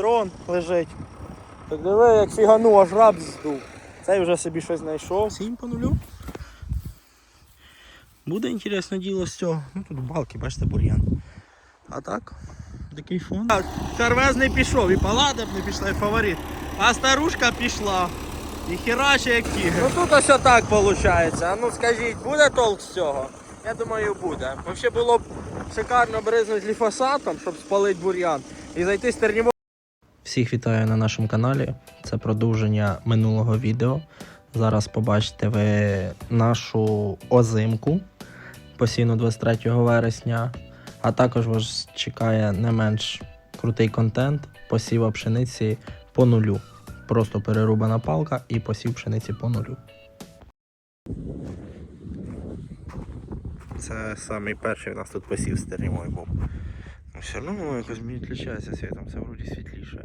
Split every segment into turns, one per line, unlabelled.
дрон лежить. Так диви, як фігану, аж раб здув. Цей вже собі щось знайшов. Сінь по нулю. Буде інтересне діло з цього. Ну тут балки, бачите, бур'ян. А так, такий фон. Карвез не пішов, і палада б не пішла, і фаворит. А старушка пішла. І хераче як тігр. Ну тут ось так виходить. А ну скажіть, буде толк з цього? Я думаю, буде. Взагалі було б шикарно бризнути ліфосатом, щоб спалити бур'ян. І зайти з тернівого. Всіх вітаю на нашому каналі. Це продовження минулого відео. Зараз побачите ви нашу озимку посіяну 23 вересня. А також вас чекає не менш крутий контент посіва пшениці по нулю. Просто перерубана палка і посів пшениці по нулю. Це самий перший у нас тут посів стернімой був. Ну, все одно воно якось мені відлічається світом, це вроді світліше.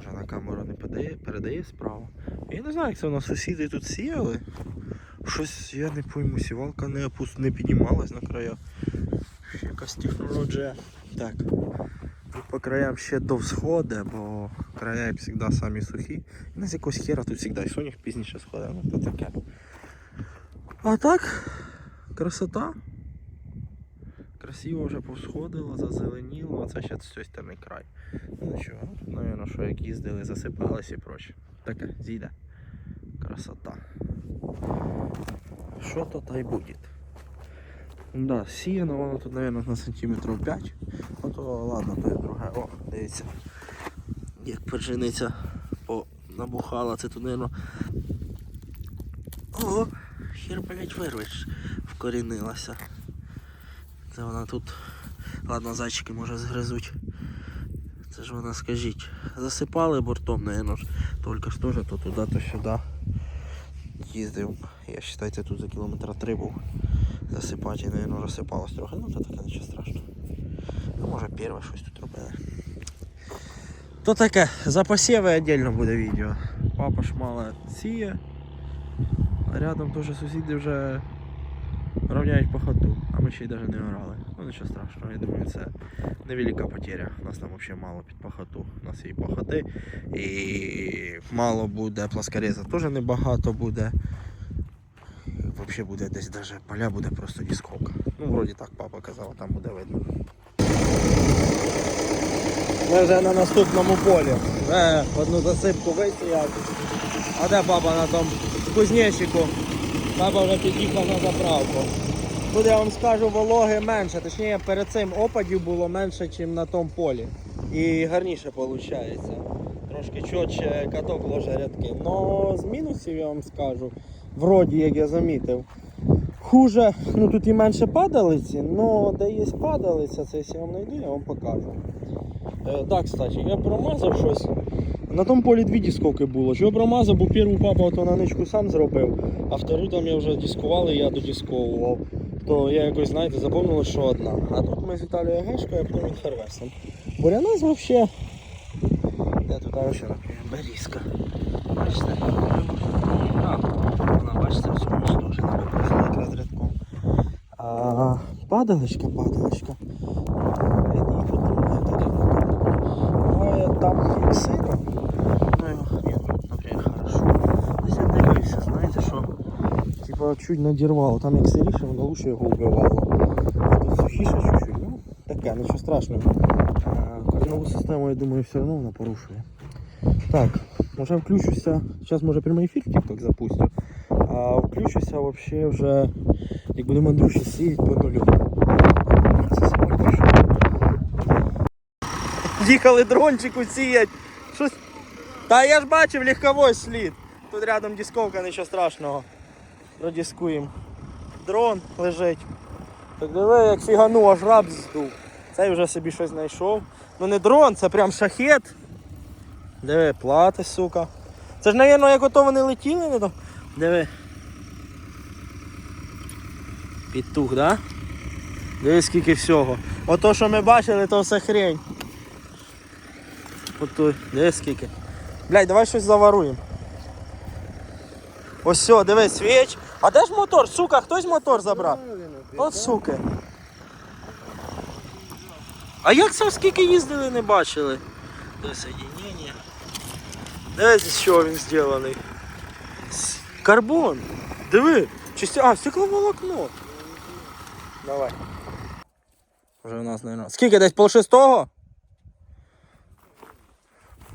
Вже на камеру не передає, передає справа. Я не знаю, як це у нас сусіди тут сіяли. Щось я не пойму, сівалка не, опус... не піднімалась на края. Якась технологія. Так. Тут по краям ще до всходи, бо края як завжди самі сухі. І нас якось хера тут завжди. І сонях пізніше сходить, ну то таке. А так, красота. Красиво вже повсходило, зазеленіло, а це ще з край. Ну нічого, ну, що як їздили, засипались і проче. Таке, зійде. Красота. Що то та й буде. Да, сіяно воно тут, мабуть, на сантиметрів 5. Ну ладно, то є друге. О, дивіться. Як пержениця набухала, це тут, мабуть. Ого, хер, блять, вирвеш, вкорінилася. Це вона тут. Ладно, зайчики може згризуть. Це ж вона, скажіть. Засипали бортом, наверное. Тільки ж теж то туди, то сюди. Їздив. Я вважайте, тут за кілометра три був. Засипати, наверное, розсипалось трохи. Ну, то таке нічого страшного. Ну, може перше щось тут робили. То таке, за посіви віддільно буде відео. Папа ж мало сіє. А рядом теж сусіди вже равняють по хату, а ми ще й навіть не орали. Ну нічого страшного, я думаю, це невелика потеря. У нас там взагалі мало під пахоту. У нас є і пахоти, і мало буде пласкореза, теж небагато буде. Взагалі буде десь даже поля буде просто дісковка. Ну, вроді так папа казав, там буде видно. Ми вже на наступному полі. Вже одну засипку висіяв. А де папа на тому кузнечику? Папа вже під'їхав на заправку. Тут я вам скажу вологи менше, точніше перед цим опадів було менше, ніж на тому полі. І гарніше виходить. Трошки чотче каток ложе рядки. Но з мінусів я вам скажу, вроді як я замітив. Хуже, ну тут і менше падалиці, але де є падалиця, це якщо я вам знайду, я вам покажу. Е, так, кстати, я промазав щось. На тому полі дві дисковки було. Чого промазав, бо першу папа ото на ничку сам зробив, а втору там я вже дискували, я додисковував. То я якось, знаєте, запомнилось, що одна. А тут ми з Віталією Гешкою, потім він Харвесом. Бурянець взагалі. Де тут взагалі берізка. Бачите? Бачите, в цьому ж теж не виписала якраз рядком. А, падалочка, падалочка. Блін, тут немає, тому. Буває там як. Ну його, ні, наприклад, хорошо. Десь я дивився, знаєте, що типа чуть надірвало. Там як сиріше, воно лучше його вбивало. А тут сухіше чуть-чуть. Ну, таке, нічого страшного. А, систему, я думаю, все одно вона порушує. Так, може включуся. Зараз може прямий ефір TikTok запустю. А включуся вообще вже, як будемо Андрюші сіяти по нулю. Їхали дрончику сіять. Щось. Та я ж бачив легковой слід. Тут рядом дисковка, нічого страшного. Продискуємо. Дрон лежить. Так диви, як фігану, аж раб здув. Цей вже собі щось знайшов. Ну не дрон, це прям шахет. Диви, плати, сука. Це ж, мабуть, як ото вони летіли, не то. Диви. Пітух, да? Диви скільки всього. Ото, що ми бачили, то все хрень. Ото, диви скільки. Блядь, давай щось заваруємо. Ось все, диви, свіч. А де ж мотор? Сука, хтось мотор забрав? От суки. А як це скільки їздили, не бачили? Де соєдинення. Дивіться, з чого він зроблений. Карбон. Диви. Чисті... А, стекловолокно. Давай. Вже у нас, наверное. Скільки десь пол шестого?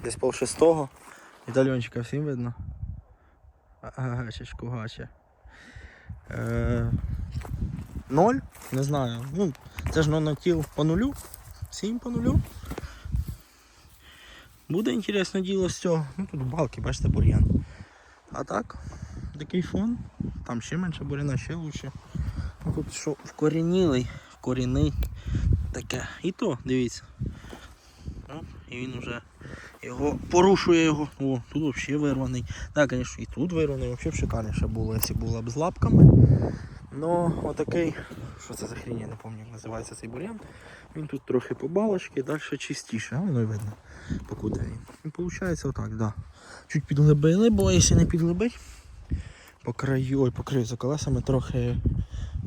Десь пол шестого. Італьончика всім видно. Гачечку гаче. Е... Ноль? Не знаю. Ну, це ж нонотіл по нулю. Сім по нулю. Буде інтересне діло з цього. Ну тут балки, бачите, бур'ян. А так, такий фон. Там ще менше буряна, ще лучше. Ну, Тут що вкорінілий, вкорінний таке. І то, дивіться. Ну, і він вже його порушує його. О, тут взагалі вирваний. Так, звісно, і тут вирваний, взагалі шикарніше було, якщо було б з лапками. Ну, отакий, що це за хрінь, я не пам'ятаю, як називається цей бур'ян. Він тут трохи по балочці, далі чистіше, а воно й видно, покуди він. І виходить отак, да. Чуть підглибили, бо якщо не підглибить, по краю, ой, по краю за колесами трохи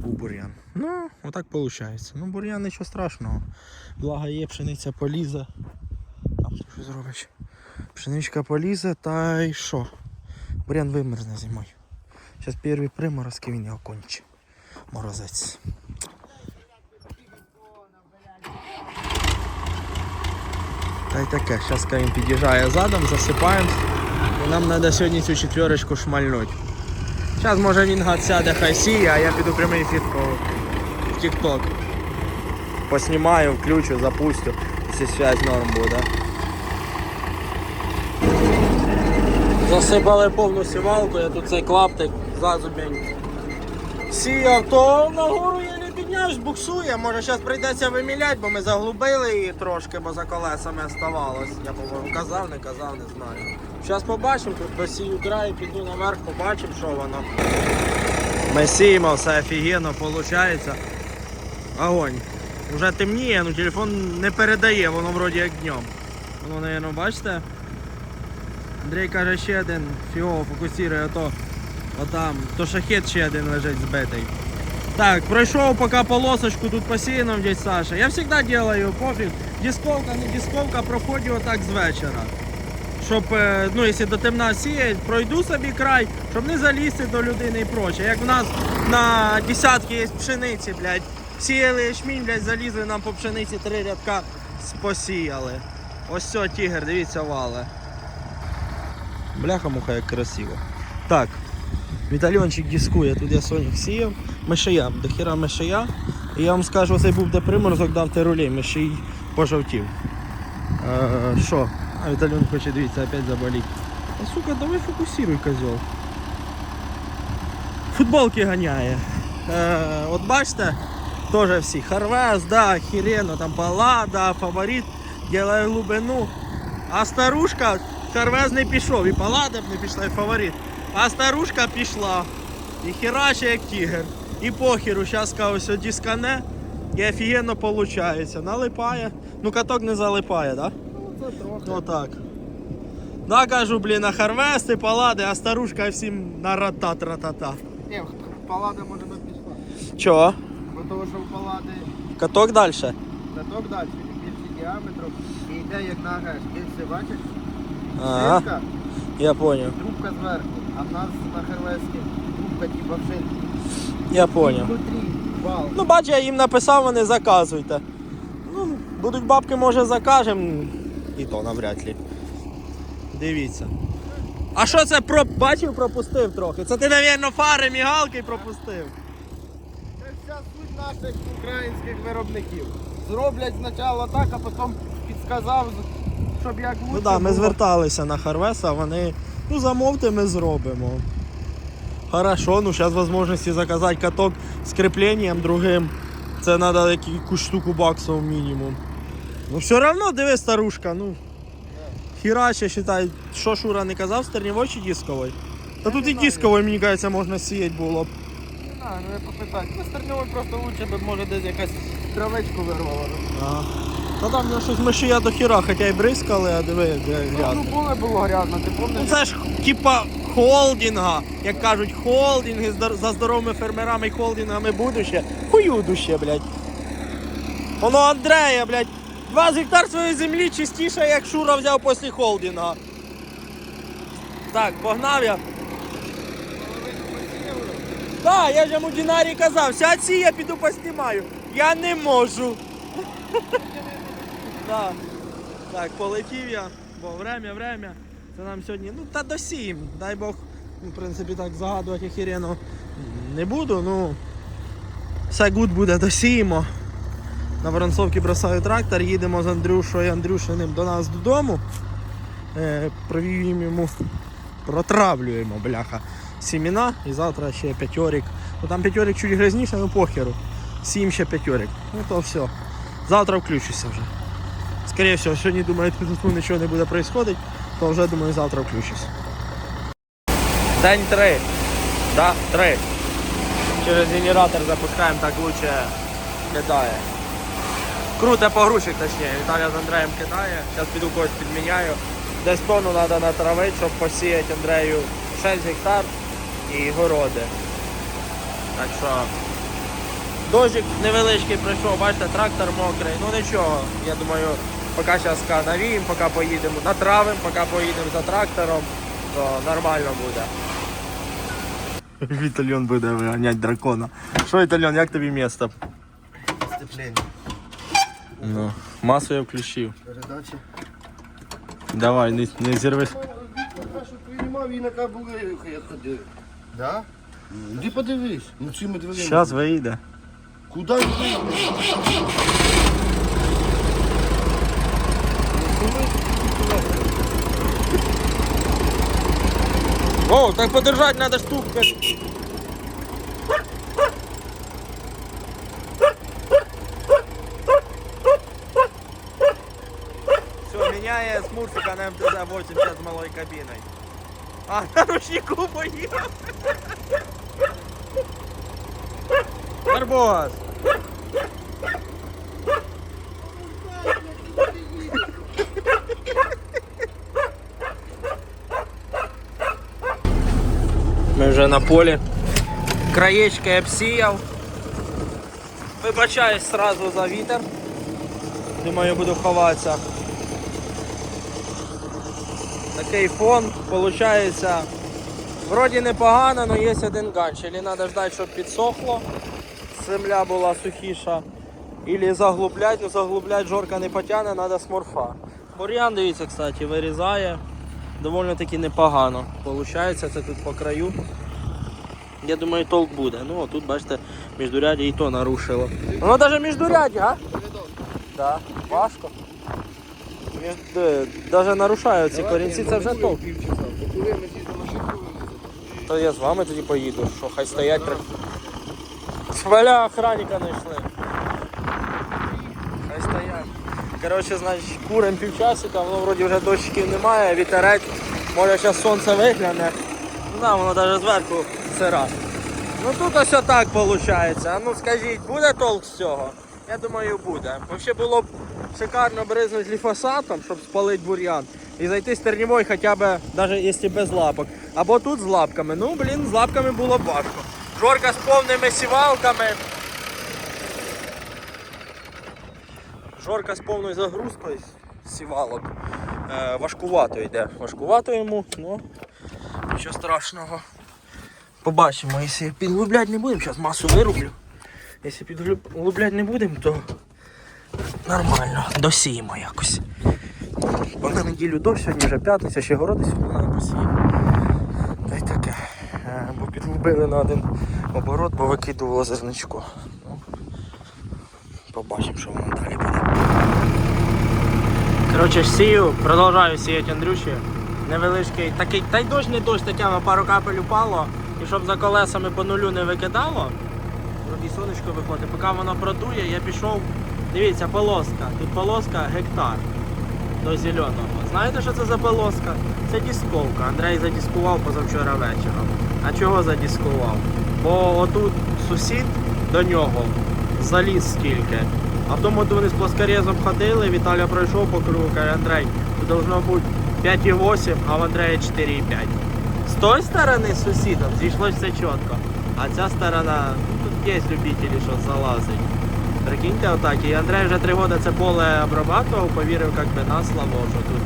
був бур'ян. Ну, отак виходить. Ну, бур'ян нічого страшного. Благо є, пшениця полізе. Там що зробиш? Пшеничка полізе, та й що? Бур'ян вимерзне зимою. Зараз перші приморозки він його кончить. Морозець. Та й таке, зараз він під'їжджає задом, засипаємо. І нам треба сьогодні цю четверочку шмальнути. Зараз може він гад сяде хай сіє, а я піду прямий по в TikTok. Поснімаю, включу, запустю, якщо связь норм буде. Засипали повну сівалку, я тут цей клаптик зазубень сіяв, то нагору я не підняв, буксує. Може зараз прийдеться виміляти, бо ми заглубили її трошки, бо за колесами оставалось. Я по-моєму казав, не казав, не знаю. Зараз побачимо, посію край, піду наверх, побачимо, що воно. Ми сіємо, все офігенно виходить. Огонь. Уже темніє, ну телефон не передає, воно вроді як днем. Воно, наверное, бачите? Андрій каже, ще один фіово фокусує, а то отам, то шахет ще один лежить збитий. Так, пройшов поки полосочку тут посіяно дядь Саша. Я завжди делаю пофіг. Дисковка, не дисковка, проходжу отак з вечора. Щоб, е, ну, якщо до темна сіять, пройду собі край, щоб не залізти до людини і проче. Як в нас на десятки є пшениці, блядь. Сіяли ячмінь, блядь, залізли нам по пшениці три рядка посіяли. Ось все, тігр, дивіться, вале. Бляха-муха, як красиво. Так, Вітальончик дискує, тут я сонік сіяв. Мишия, до хіра мишия. І я вам скажу, цей був де приморозок, дав терулей, миший пожовтів. Е, Що? А Вітальон хоче дивіться, опять заболіть. А сука, давай фокусируй, козел. Футболки ганяє. Е, от бачите, теж всі. Харвес, да, Хірено, там Палада, фаворит, ділає глибину. А старушка, Харвез не пішов, і Палада б не пішла, і фаворит. А старушка пішла. І хераче як тігр. І похеру, зараз ось дискане. І офігенно виходить. Налипає. Ну каток не залипає, так? Да?
Ну, це трохи.
Ну так. Да, кажу, блін, на харвести, палади, а старушка всім на рата-тра-та-та.
Ні, палада може би пішла.
Чого?
Бо того, що в палади
Каток далі?
каток далі, він більше діаметром і йде як на геш. Більше бачиш?
Ага,
Шинка,
я поняв.
трубка зверху, а в нас на хервескі трубка типа в шинці.
Я поняв.
Внутрі вал.
Ну, бач, я їм написав, вони заказуйте. Ну, будуть бабки, може, закажемо. І то навряд ли. Дивіться. А що це про... бачив, пропустив трохи? Це ти, мабуть, фари, мігалки пропустив.
Це вся суть наших українських виробників. Зроблять спочатку так, а потім підсказав, щоб як лучше
Ну так, да, ми
було.
зверталися на Харвеса, вони, ну замовте, ми зробимо. Хорошо, ну зараз можливості заказати каток з кріпленням другим. Це треба якусь штуку баксів мінімум. Ну все одно, диви, старушка, ну. Хіраче, считай, що Шура не казав, стернівой чи дисковий? Та тут і дисковий, мені кажеться, можна сіяти було б.
Не знаю, ну я попитаю. Ну, стерньовий просто лучше, бо може десь якась травичку вирвала.
Та там нього щось мишія до хіра, хоча й бризкали, а диви, як
Ну, поле було грязно, ти
Ну
пам'ятаєш?
це ж типа холдинга, як кажуть, холдинги здор- за здоровими фермерами і холдингами будуще. Хуюдуще, блядь. Воно Андрея, блядь, 20 гектар своєї землі чистіше, як Шура взяв після холдинга. Так, погнав я. Так, я ж йому Дінарі казав, сядь я піду поснімаю. Я не можу. Так, полетів я, бо время, время. Це нам сьогодні, ну та до сім. Дай Бог, ну, в принципі, так загадувати охеренно не буду, ну все гуд буде досіємо. На Воронцовці бросаю трактор, їдемо з Андрюшою Андрюшиним до нас додому. Е, провіюємо йому, протравлюємо, бляха, сіміна і завтра ще п'ятьорік. Ну там п'ятьорік чуть грязніше, ну похеру. Сім ще п'ятьорік. Ну то все. Завтра включуся вже. Скоріше всього, сьогодні думаю, тут нічого не буде відбуватися, то вже думаю, завтра включусь. День три. Да, три. Через генератор запускаємо, так лучше кидає. Круто погрузчик точніше. Віталія з Андреєм кидає. Зараз піду когось підміняю. Десь тонну треба натравити, щоб посіяти Андрею 6 гектар і городи. Так що дощик невеличкий прийшов, бачите, трактор мокрий. Ну нічого, я думаю, поки зараз навіємо, поки поїдемо, натравимо, поки поїдемо за трактором, то нормально буде. Вітальон буде виганяти дракона. Що, Вітальон, як тобі місто?
Степлення.
Ну, масу я включив.
Передачі.
Давай, не, не зірвись.
Приймав і на кабули я ходив. Да? Іди подивись. Ну цими дверима.
Зараз вийде.
Куди йди?
О, так подержать надо штук. смурфика на МТЗ-80 с малой кабиной. А, на ручнику поехал. Барбос. Ми вже на полі. Краєчки обсіяв. Вибачаюсь сразу за вітер. Думаю, буду ховатися. Такий фон, виходить, вроді непогано, але є один ганч. Или треба ждати, щоб підсохло, земля була сухіша. Или заглублять, ну заглублять жорка не потягне, треба сморфа. Бур'ян, дивіться, кстати, вирізає. Доволі таки непогано. Получається, це тут по краю. Я думаю, толк буде. Ну, а тут, бачите, міждурядя і то нарушило. Воно навіть міждурядя, а? Да, важко. Між... Навіть нарушають ці корінці, це вже толк.
Коли ми з'їздимо машинку,
То я з вами тоді поїду, що хай стоять три. Бля, охранника знайшли. Хай стоять. Коротше, значить, курим півчасика, воно вроді вже дощиків немає, вітерець, може зараз сонце вигляне. Ну да, воно навіть зверху сира. Ну тут ось так виходить. А ну скажіть, буде толк з цього? Я думаю, буде. Взагалі було б шикарно бризнути гліфосатом, щоб спалити бур'ян. І зайти з тернівою хоча б, навіть якщо без лапок. Або тут з лапками. Ну, блін, з лапками було б важко. Жорка з повними сівалками. Жорка з повною загрузкою сівалок. Е, важкувато йде. Важкувато йому, ну нічого страшного. Побачимо, якщо підглублять не будемо, зараз масу вирублю. Якщо підглублять не будемо, то нормально, досіємо якось. Бо на неділю до сьогодні вже п'ятниця, ще городи сьогодні посіяти. Та й таке. Е, Бо підглубили на один оборот, бо викидувало зерничко. Ну, побачимо, що воно далі буде. Коротше, сію, продовжую сіяти Андрюші. Невеличкий такий, та й дощ не дощ, таке на пару капель упало. І щоб за колесами по нулю не викидало, сонечко виходить, поки воно продує, я пішов. Дивіться, полоска. Тут полоска гектар до зеленого. Знаєте, що це за полоска? Це дисковка. Андрей задіскував позавчора вечором. А чого задіскував? Бо отут сусід до нього заліз стільки. А в тому вони з плоскорезом ходили, Віталя пройшов по кругу, каже, Андрей, тут должно бути 5,8, а в Андрея 4,5. З тої сторони з сусідом зійшло все чітко. А ця сторона, є любителі, що залазить. Прикиньте отак. І Андрей вже три роки це поле обрабатував, повірив як би на слово, що тут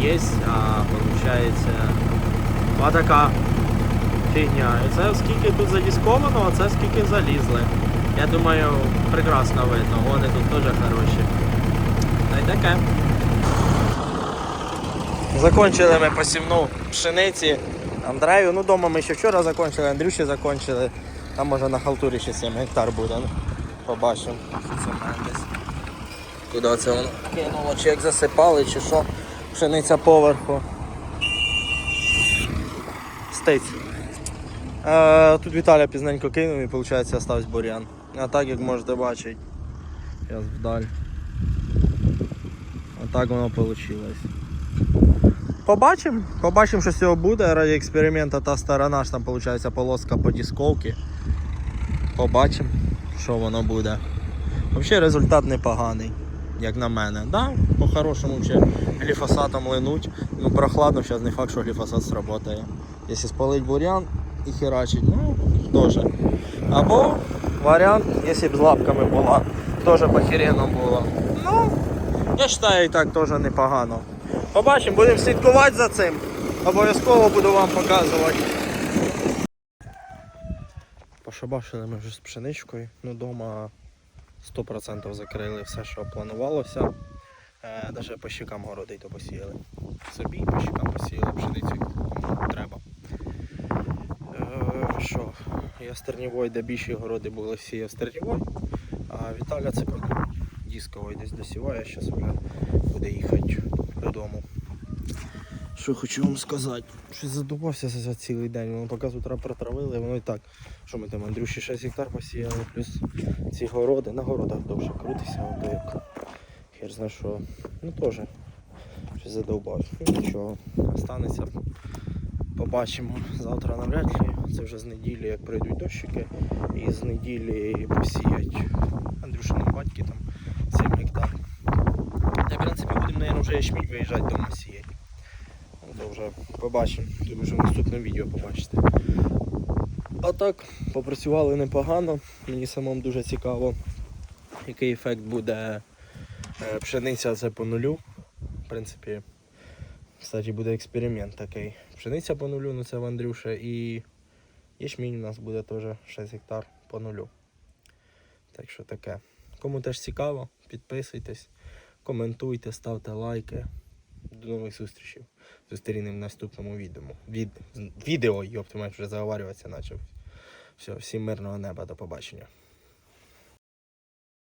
є, а виходить отака фігня. І це скільки тут задісковано, а це скільки залізли. Я думаю, прекрасно видно, вони тут теж хороші. Та й таке. Закончили ми посівну пшениці Андрею. Ну, дома ми ще вчора закончили, Андрюші закончили. Там може на халтурі ще 7 гектар буде. Ну, побачимо. Це десь. Куди це воно кинуло, чи як засипали, чи що. Пшениця поверху. Стиць. Е, тут Віталя пізненько кинув і виходить остався бур'ян. А так як можете бачити. Зараз вдаль. Отак воно вийшло. Побачимо, побачимо, що з цього буде. Раді експерименту та сторона ж там виходить полоска по дисковці. Побачимо, що воно буде. Взагалі результат непоганий, як на мене. Да, по-хорошому ще гліфосатом линуть. Ну прохладно, зараз не факт, що гліфосат сработає. Якщо спалить бурян і херачить, ну теж. Або варіант, якщо б з лапками була, теж похерено було. Ну, я вважаю, і так теж непогано. Побачимо, будемо слідкувати за цим. Обов'язково буду вам показувати. Пошабашили ми вже з пшеничкою. Ну, дома 100% закрили все, що планувалося. Е, Навіть по щекам городи то посіяли. Собі по щекам посіяли пшеницю, кому треба. Е, Що, я стернівой, де більші городи були всі стернівой, а Віталя це дисковий десь досіває, зараз вже буде їхати додому. Що хочу вам сказати? Щось задумався за цілий день. Воно поки з протравили, воно і так. Що ми там, Андрюші 6 гектар посіяли, плюс ці городи, на городах довше крутися, а то як хер зна що. Ну теж щось задовбав. Нічого, останеться. Побачимо завтра навряд ли. Це вже з неділі, як пройдуть дощики, і з неділі посіять Андрюшиним батьки там 7 гектар. Та в принципі будемо, мабуть, вже ячмінь виїжджати дома сіяти. То вже побачимо. Думаю, що в наступному відео побачите. А так, попрацювали непогано. Мені самому дуже цікаво, який ефект буде е, пшениця це по нулю. В принципі, кстати, буде експеримент такий. Пшениця по нулю, ну це в Андрюша, і ячмінь у нас буде теж 6 гектар по нулю. Так що таке. Кому теж цікаво, підписуйтесь, коментуйте, ставте лайки. До нових зустрічей. Зустрінемо в наступному відео. Від... Відео, йопти, вже заговарюватися почав. Все, всім мирного неба, до побачення.